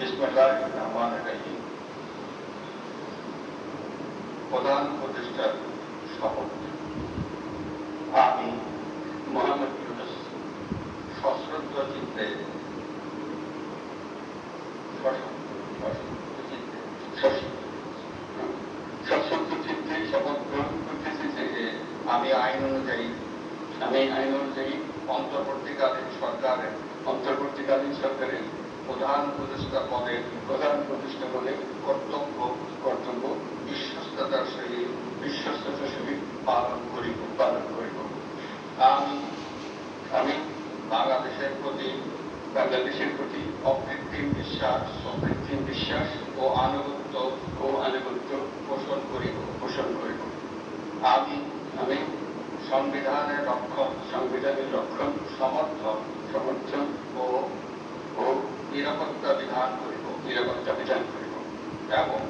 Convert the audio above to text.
রহমান রহিম প্রধান প্রতিষ্ঠার শপথ আমি মোহাম্মদ ইউনুস সশ্রদ্ধ চিত্তে সশ্রদ্ধ চিত্তে শপথ গ্রহণ করতেছি যে আমি আইন অনুযায়ী, আমি আইন অনুযায়ী অন্তর্বর্তীকালীন সরকারের সরকারের প্রধান উপদেষ্টা পদের প্রধান উপদেষ্টা পদে কর্তব্য কর্তব্য, বিশ্বস্ততার সহিত বিশ্বস্ততার সহিত পালন করিব পালন করিব। আমি আমি বাংলাদেশের প্রতি বাংলাদেশের প্রতি অকৃত্রিম বিশ্বাস অকৃত্রিম বিশ্বাস ও আনুগত্য ও আনুগত্য পোষণ করিব পোষণ করিব। আমি আমি সংবিধানের রক্ষণ সংবিধানের রক্ষণ, সমর্থন সমর্থন নিরাপত্তা বিধান করিব নিরাপত্তা বিধান করিব এবং